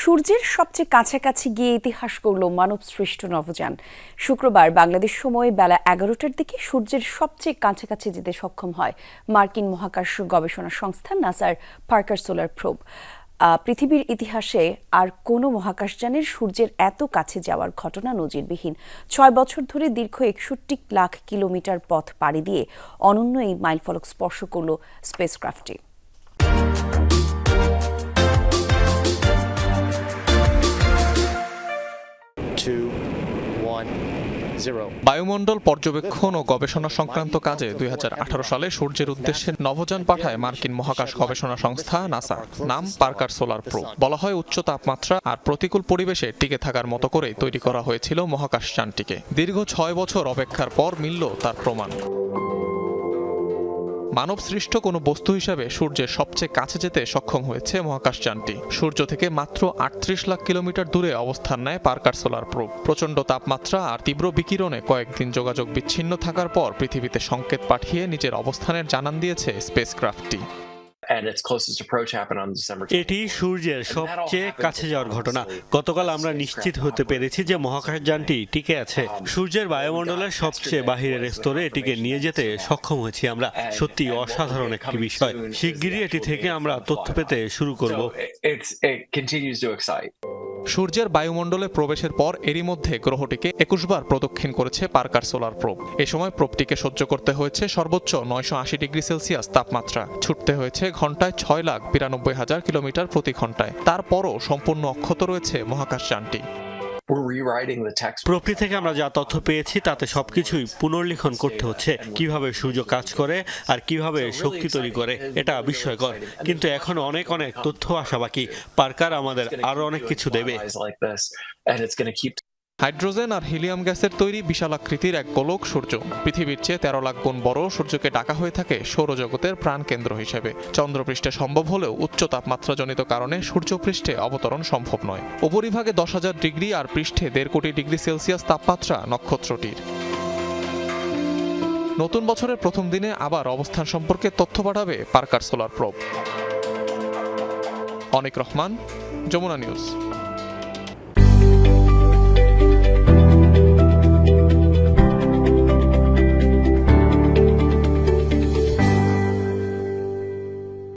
সূর্যের সবচেয়ে কাছাকাছি গিয়ে ইতিহাস করল মানব সৃষ্ট নভোযান শুক্রবার বাংলাদেশ সময় বেলা এগারোটার দিকে সূর্যের সবচেয়ে কাছাকাছি যেতে সক্ষম হয় মার্কিন মহাকাশ গবেষণা সংস্থা নাসার পার্কার সোলার প্রোব। পৃথিবীর ইতিহাসে আর কোনো মহাকাশযানের সূর্যের এত কাছে যাওয়ার ঘটনা নজিরবিহীন। ছয় বছর ধরে দীর্ঘ একষট্টি লাখ কিলোমিটার পথ পাড়ি দিয়ে অনন্য এই মাইলফলক স্পর্শ করল স্পেসক্রাফটটি। বায়ুমণ্ডল পর্যবেক্ষণ ও গবেষণা সংক্রান্ত কাজে দুই হাজার আঠারো সালে সূর্যের উদ্দেশ্যে নভোযান পাঠায় মার্কিন মহাকাশ গবেষণা সংস্থা, নাসা, নাম পার্কার সোলার প্রো বলা হয় উচ্চ তাপমাত্রা আর প্রতিকূল পরিবেশে টিকে থাকার মতো করে তৈরি করা হয়েছিল মহাকাশ মহাকাশযানটিকে। দীর্ঘ ছয় বছর অপেক্ষার পর মিলল তার প্রমাণ। মানব সৃষ্ট কোনো বস্তু হিসাবে সূর্যের সবচেয়ে কাছে যেতে সক্ষম হয়েছে মহাকাশযানটি। সূর্য থেকে মাত্র আটত্রিশ লাখ কিলোমিটার দূরে অবস্থান নেয় পার্কার সোলার প্রোব প্রচণ্ড তাপমাত্রা আর তীব্র বিকিরণে কয়েকদিন যোগাযোগ বিচ্ছিন্ন থাকার পর পৃথিবীতে সংকেত পাঠিয়ে নিজের অবস্থানের জানান দিয়েছে স্পেসক্রাফটটি এটি সূর্যের সবচেয়ে কাছে যাওয়ার ঘটনা। গতকাল আমরা নিশ্চিত হতে পেরেছি যে মহাকাশযানটি টিকে আছে। সূর্যের বায়ুমণ্ডলের সবচেয়ে বাহিরের স্তরে এটিকে নিয়ে যেতে সক্ষম হয়েছি আমরা। সত্যি অসাধারণ একটি বিষয়। শিগগিরই এটি থেকে আমরা তথ্য পেতে শুরু করব। সূর্যের বায়ুমণ্ডলে প্রবেশের পর এরই মধ্যে গ্রহটিকে একুশবার প্রদক্ষিণ করেছে পার্কার সোলার প্রোব। এ সময় প্রোবটিকে সহ্য করতে হয়েছে সর্বোচ্চ নয়শো আশি ডিগ্রি সেলসিয়াস তাপমাত্রা। ছুটতে হয়েছে ঘন্টায় ছয় লাখ বিরানব্বই হাজার কিলোমিটার প্রতি ঘন্টায় তারপরও সম্পূর্ণ অক্ষত রয়েছে মহাকাশযানটি। প্রকৃতি থেকে আমরা যা তথ্য পেয়েছি তাতে সবকিছুই পুনর্লিখন করতে হচ্ছে। কীভাবে সূর্য কাজ করে আর কীভাবে শক্তি তৈরি করে এটা বিস্ময়কর। কিন্তু এখন অনেক অনেক তথ্য আসা বাকি। পার্কার আমাদের আরও অনেক কিছু দেবে। হাইড্রোজেন আর হিলিয়াম গ্যাসের তৈরি বিশাল আকৃতির এক গোলক সূর্য। পৃথিবীর চেয়ে তেরো লাখ গুণ বড় সূর্যকে ডাকা হয়ে থাকে সৌরজগতের প্রাণকেন্দ্র হিসেবে। চন্দ্রপৃষ্ঠে সম্ভব হলেও উচ্চ তাপমাত্রাজনিত কারণে সূর্যপৃষ্ঠে অবতরণ সম্ভব নয়। উপরিভাগে দশ হাজার ডিগ্রি আর পৃষ্ঠে দেড় কোটি ডিগ্রি সেলসিয়াস তাপমাত্রা নক্ষত্রটির। নতুন বছরের প্রথম দিনে আবার অবস্থান সম্পর্কে তথ্য পাঠাবে Parker solar probe. Anik Rahman, Jamuna news.